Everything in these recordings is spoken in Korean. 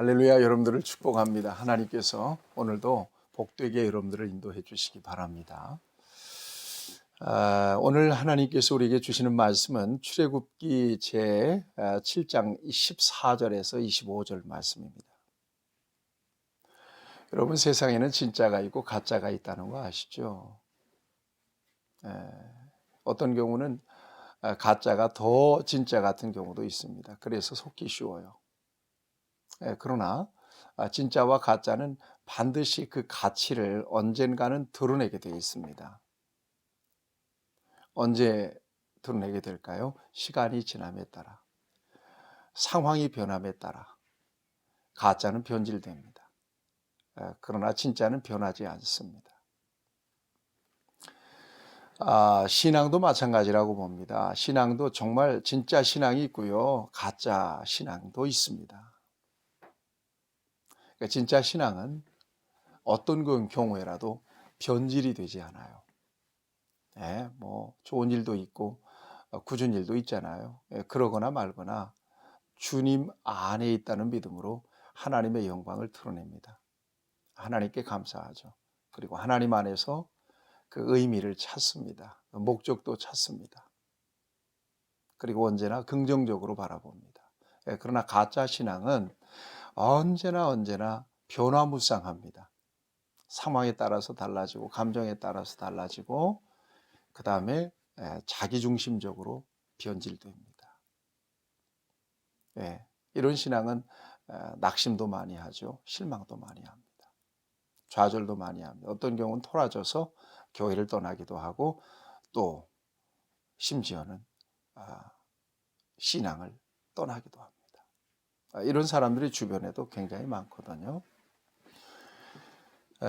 할렐루야 여러분들을 축복합니다. 하나님께서 오늘도 복되게 여러분들을 인도해 주시기 바랍니다. 아, 오늘 하나님께서 우리에게 주시는 말씀은 출애굽기 제 7장 14절에서 25절 말씀입니다. 여러분 세상에는 진짜가 있고 가짜가 있다는 거 아시죠? 에, 어떤 경우는 아, 가짜가 더 진짜 같은 경우도 있습니다. 그래서 속기 쉬워요. 예, 그러나 아, 진짜와 가짜는 반드시 그 가치를 언젠가는 드러내게 되어 있습니다. 언제 드러내게 될까요? 시간이 지남에 따라, 상황이 변함에 따라 가짜는 변질됩니다. 예, 그러나 진짜는 변하지 않습니다. 아, 신앙도 마찬가지라고 봅니다. 신앙도 정말 진짜 신앙이 있고요. 가짜 신앙도 있습니다. 그러니까 진짜 신앙은 어떤 그 경우에라도 변질이 되지 않아요. 예, 뭐 좋은 일도 있고 어, 굳은 일도 있잖아요. 예, 그러거나 말거나 주님 안에 있다는 믿음으로 하나님의 영광을 드러냅니다. 하나님께 감사하죠. 그리고 하나님 안에서 그 의미를 찾습니다. 목적도 찾습니다. 그리고 언제나 긍정적으로 바라봅니다. 예, 그러나 가짜 신앙은 언제나 언제나 변화무쌍합니다. 상황에 따라서 달라지고 감정에 따라서 달라지고 그 다음에 자기중심적으로 변질됩니다. 예, 이런 신앙은 낙심도 많이 하죠. 실망도 많이 합니다. 좌절도 많이 합니다. 어떤 경우는 토라져서 교회를 떠나기도 하고 또 심지어는 아, 신앙을 떠나기도 합니다. 아, 이런 사람들이 주변에도 굉장히 많거든요. 에,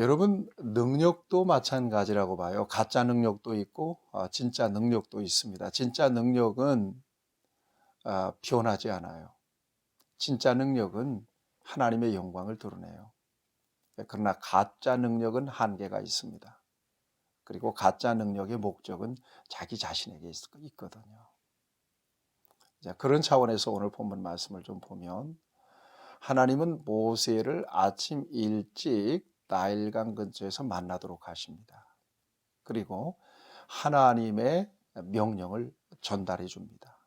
여러분 능력도 마찬가지라고 봐요. 가짜 능력도 있고 어, 진짜 능력도 있습니다. 진짜 능력은 어, 변하지 않아요. 진짜 능력은 하나님의 영광을 드러내요. 그러나 가짜 능력은 한계가 있습니다. 그리고 가짜 능력의 목적은 자기 자신에게 있거든요. 자, 그런 차원에서 오늘 본문 말씀을 좀 보면 하나님은 모세를 아침 일찍 나일강 근처에서 만나도록 하십니다. 그리고 하나님의 명령을 전달해 줍니다.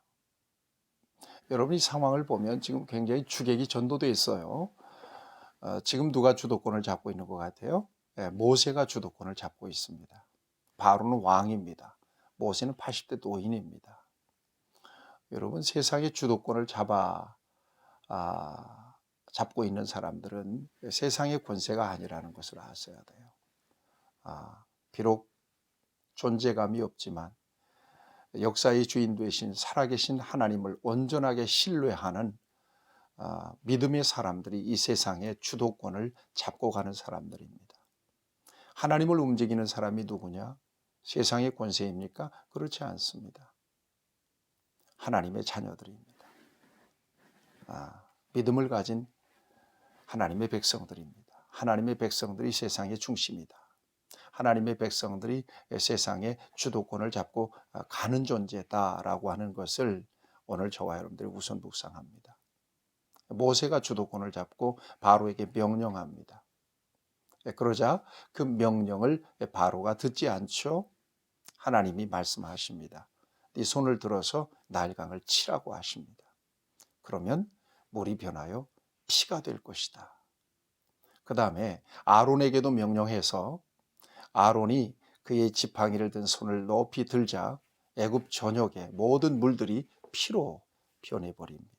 여러분 이 상황을 보면 지금 굉장히 주객이 전도돼 있어요. 어, 지금 누가 주도권을 잡고 있는 것 같아요? 네, 모세가 주도권을 잡고 있습니다. 바로는 왕입니다. 모세는 80대 노인입니다. 여러분 세상의 주도권을 잡아 아, 잡고 있는 사람들은 세상의 권세가 아니라는 것을 아셔야 돼요. 아, 비록 존재감이 없지만 역사의 주인 되신 살아계신 하나님을 온전하게 신뢰하는 아, 믿음의 사람들이 이 세상의 주도권을 잡고 가는 사람들입니다. 하나님을 움직이는 사람이 누구냐? 세상의 권세입니까? 그렇지 않습니다. 하나님의 자녀들입니다. 아, 믿음을 가진 하나님의 백성들입니다. 하나님의 백성들이 세상의 중심이다. 하나님의 백성들이 세상의 주도권을 잡고 가는 존재다라고 하는 것을 오늘 저와 여러분들이 우선 묵상합니다. 모세가 주도권을 잡고 바로에게 명령합니다. 예, 그러자 그 명령을 바로가 듣지 않죠. 하나님이 말씀하십니다. 네 손을 들어서 나일강을 치라고 하십니다. 그러면 물이 변하여 피가 될 것이다. 그 다음에 아론에게도 명령해서 아론이 그의 지팡이를 든 손을 높이 들자 애굽 전역의 모든 물들이 피로 변해 버립니다.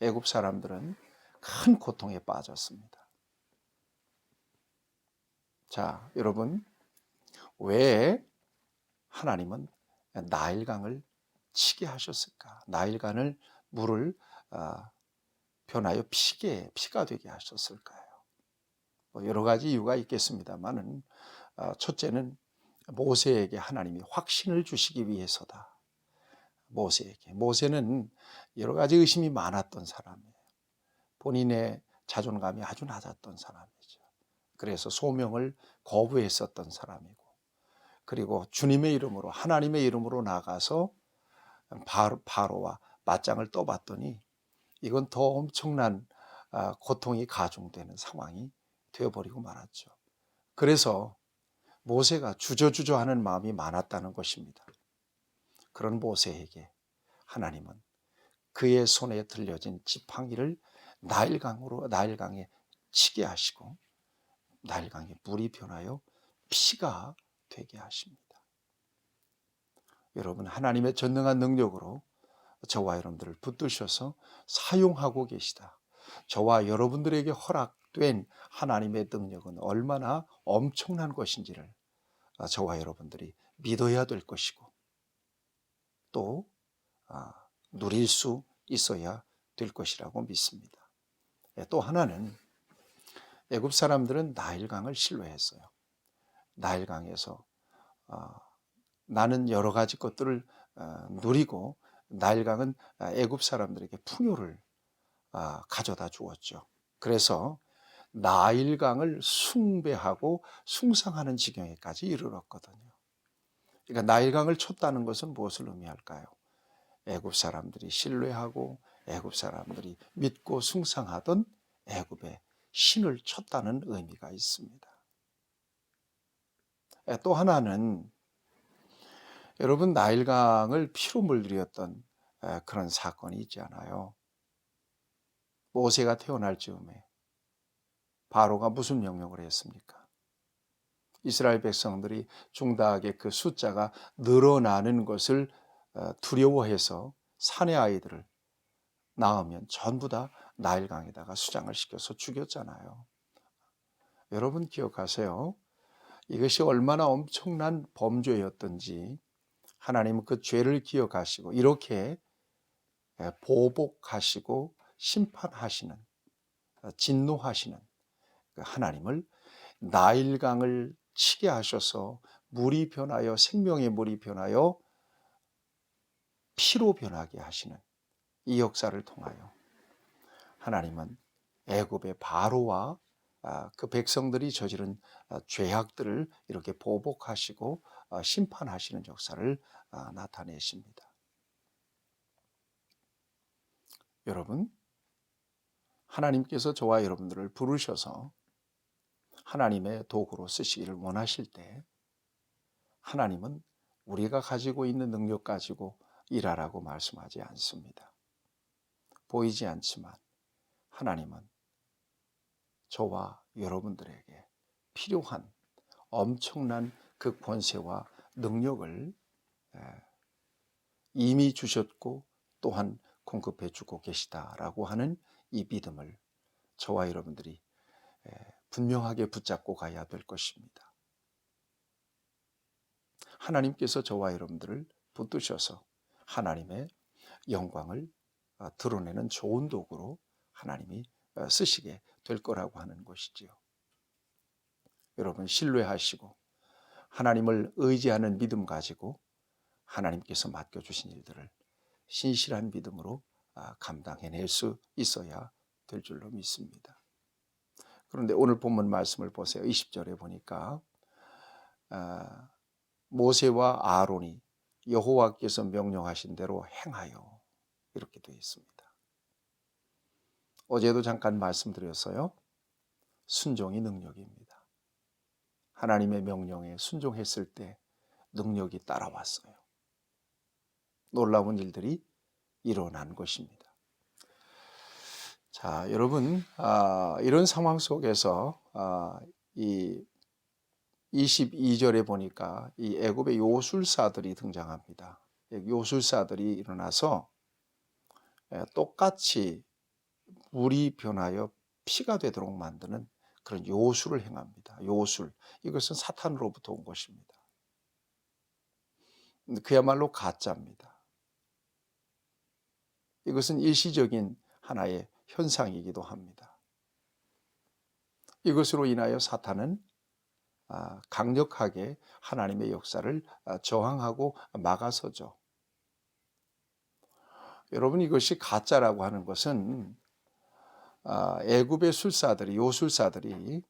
애굽 사람들은 큰 고통에 빠졌습니다. 자, 여러분, 왜 하나님은 나일강을 치게 하셨을까? 나일강을 물을 아, 변하여 피게 피가 되게 하셨을까요? 뭐 여러 가지 이유가 있겠습니다만은 아, 첫째는 모세에게 하나님이 확신을 주시기 위해서다. 모세에게 모세는 여러 가지 의심이 많았던 사람이에요. 본인의 자존감이 아주 낮았던 사람이죠. 그래서 소명을 거부했었던 사람이고 그리고 주님의 이름으로 하나님의 이름으로 나가서 바로, 바로와 맞짱을 떠봤더니 이건 더 엄청난 아, 고통이 가중되는 상황이 되어버리고 말았죠. 그래서 모세가 주저주저하는 마음이 많았다는 것입니다. 그런 모세에게 하나님은 그의 손에 들려진 지팡이를 나일강으로 나일강에 치게 하시고 나일강에 물이 변하여 피가 되게 하십니다. 여러분 하나님의 전능한 능력으로 저와 여러분들을 붙드셔서 사용하고 계시다. 저와 여러분들에게 허락된 하나님의 능력은 얼마나 엄청난 것인지를 저와 여러분들이 믿어야 될 것이고 또 아, 누릴 수 있어야 될 것이라고 믿습니다. 예, 또 하나는 애굽 사람들은 나일강을 신뢰했어요. 나일강에서 아, 나는 여러 가지 것들을 아, 누리고 나일강은 애굽 사람들에게 풍요를 가져다 주었죠. 그래서 나일강을 숭배하고 숭상하는 지경에까지 이르렀거든요. 그러니까 나일강을 쳤다는 것은 무엇을 의미할까요? 애굽 사람들이 신뢰하고 애굽 사람들이 믿고 숭상하던 애굽의 신을 쳤다는 의미가 있습니다. 또 하나는 여러분 나일강을 피로 물들였던 그런 사건이 있지 않아요. 모세가 태어날 즈음에 바로가 무슨 명령을 했습니까? 이스라엘 백성들이 중다하게 그 숫자가 늘어나는 것을 어, 두려워해서 사내 아이들을 낳으면 전부 다 나일강에다가 수장을 시켜서 죽였잖아요. 여러분 기억하세요. 이것이 얼마나 엄청난 범죄였던지 하나님은 그 죄를 기억하시고 이렇게 보복하시고 심판하시는 어, 진노하시는 그 하나님을 나일강을 치게 하셔서 물이 변하여 생명의 물이 변하여 피로 변하게 하시는 이 역사를 통하여 하나님은 애굽의 바로와 아, 그 백성들이 저지른 아, 죄악들을 이렇게 보복하시고 아, 심판하시는 역사를 나타내십니다. 여러분, 하나님께서 저와 여러분들을 부르셔서 하나님의 도구로 쓰시기를 원하실 때 하나님은 우리가 가지고 있는 능력 가지고 일하라고 말씀하지 않습니다. 보이지 않지만 하나님은 저와 여러분들에게 필요한 엄청난 그 권세와 능력을 이미 주셨고 또한 공급해 주고 계시다라고 하는 이 믿음을 저와 여러분들이 분명하게 붙잡고 가야 될 것입니다. 하나님께서 저와 여러분들을 붙드셔서 하나님의 영광을 어, 드러내는 좋은 도구로 하나님이 어, 쓰시게 될 거라고 하는 것이지요. 여러분 신뢰하시고 하나님을 의지하는 믿음 가지고 하나님께서 맡겨 주신 일들을 신실한 믿음으로 아, 감당해낼 수 있어야 될 줄로 믿습니다. 그런데 오늘 본문 말씀을 보세요. 20절에 보니까 아, 모세와 아론이 여호와께서 명령하신 대로 행하여 이렇게 되어 있습니다. 어제도 잠깐 말씀드렸어요. 순종이 능력입니다. 하나님의 명령에 순종했을 때 능력이 따라왔어요. 놀라운 일들이 일어난 것입니다. 자, 여러분, 아, 이런 상황 속에서 아, 이 22절에 보니까 이 애굽의 요술사들이 등장합니다. 요술사들이 일어나서 똑같이 물이 변하여 피가 되도록 만드는 그런 요술을 행합니다. 요술. 이것은 사탄으로부터 온 것입니다. 그야말로 가짜입니다. 이것은 일시적인 하나의 현상이기도 합니다. 이것으로 인하여 사탄은 아, 강력하게 하나님의 역사를 아, 저항하고 막아서죠. 여러분 이것이 가짜라고 하는 것은 아, 애굽의 술사들이 요술사들이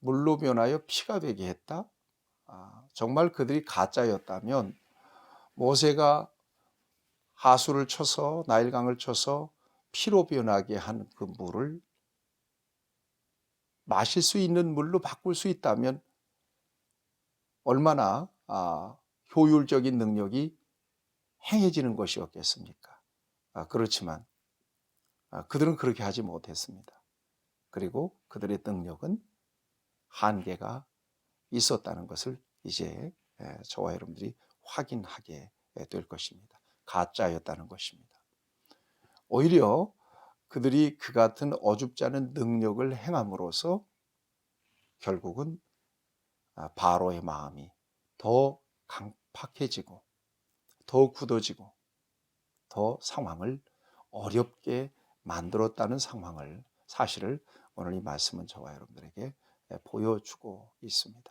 물로 변하여 피가 되게 했다. 정말 그들이 가짜였다면 모세가 하수를 쳐서 나일강을 쳐서 피로 변하게 한 그 물을 마실 수 있는 물로 바꿀 수 있다면 얼마나 아, 효율적인 능력이 행해지는 것이었겠습니까? 아, 그렇지만 아, 그들은 그렇게 하지 못했습니다. 그리고 그들의 능력은 한계가 있었다는 것을 이제 에, 저와 여러분들이 확인하게 될 것입니다. 가짜였다는 것입니다. 오히려 그들이 그 같은 어줍지 않은 능력을 행함으로써 결국은 아, 바로의 마음이 더 강팍해지고 더 굳어지고 더 상황을 어렵게 만들었다는 상황을 사실을 오늘 이 말씀은 저와 여러분들에게 보여주고 있습니다.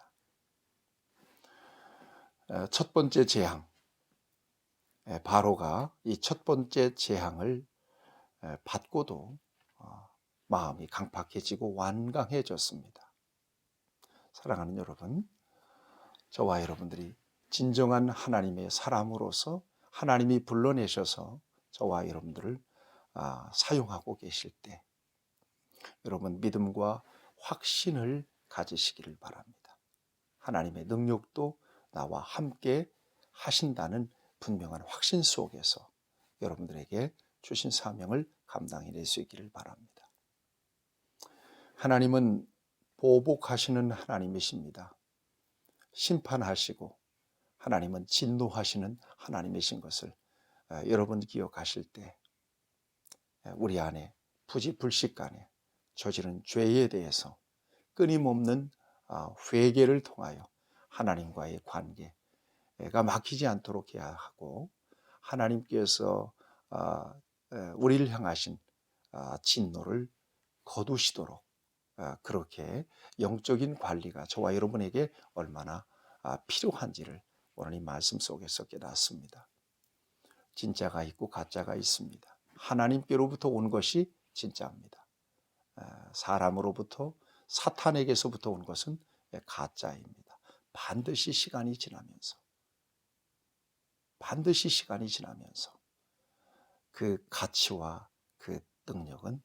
첫 번째 재앙 바로가 이 첫 번째 재앙을 받고도 어, 마음이 강팍해지고 완강해졌습니다. 사랑하는 여러분, 저와 여러분들이 진정한 하나님의 사람으로서 하나님이 불러내셔서 저와 여러분들을 아, 사용하고 계실 때 여러분 믿음과 확신을 가지시기를 바랍니다. 하나님의 능력도 나와 함께 하신다는 분명한 확신 속에서 여러분들에게 주신 사명을 감당해낼 수 있기를 바랍니다. 하나님은 보복하시는 하나님이십니다. 심판하시고 하나님은 진노하시는 하나님이신 것을 여러분 기억하실 때 우리 안에 부지불식간에 저지른 죄에 대해서 끊임없는 아, 회개를 통하여 하나님과의 관계가 막히지 않도록 해야 하고 하나님께서 아, 우리를 향하신 아, 진노를 거두시도록 그렇게 영적인 관리가 저와 여러분에게 얼마나 필요한지를 오늘 이 말씀 속에서 깨닫습니다. 진짜가 있고 가짜가 있습니다. 하나님께로부터 온 것이 진짜입니다. 사람으로부터 사탄에게서부터 온 것은 가짜입니다. 반드시 시간이 지나면서 반드시 시간이 지나면서 그 가치와 그 능력은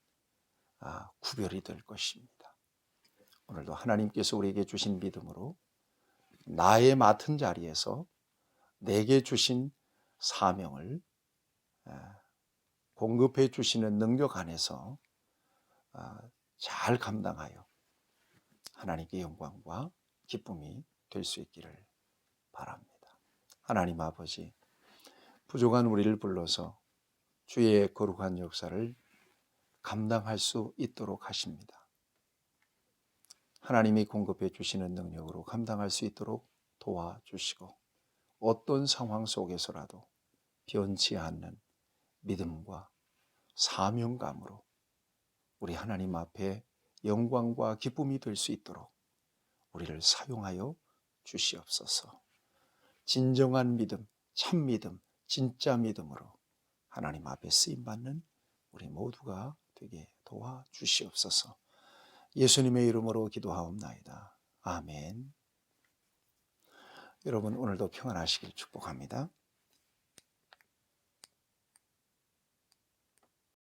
아, 구별이 될 것입니다. 오늘도 하나님께서 우리에게 주신 믿음으로 나의 맡은 자리에서 내게 주신 사명을 공급해 주시는 능력 안에서 아, 잘 감당하여 하나님께 영광과 기쁨이 될 수 있기를 바랍니다. 하나님 아버지, 부족한 우리를 불러서 주의 거룩한 역사를 감당할 수 있도록 하십니다. 하나님이 공급해 주시는 능력으로 감당할 수 있도록 도와주시고 어떤 상황 속에서라도 변치 않는 믿음과 사명감으로 우리 하나님 앞에 영광과 기쁨이 될 수 있도록 우리를 사용하여 주시옵소서. 진정한 믿음, 참 믿음, 진짜 믿음으로 하나님 앞에 쓰임 받는 우리 모두가 되게 도와 주시옵소서. 예수님의 이름으로 기도하옵나이다. 아멘. 여러분 오늘도 평안하시길 축복합니다.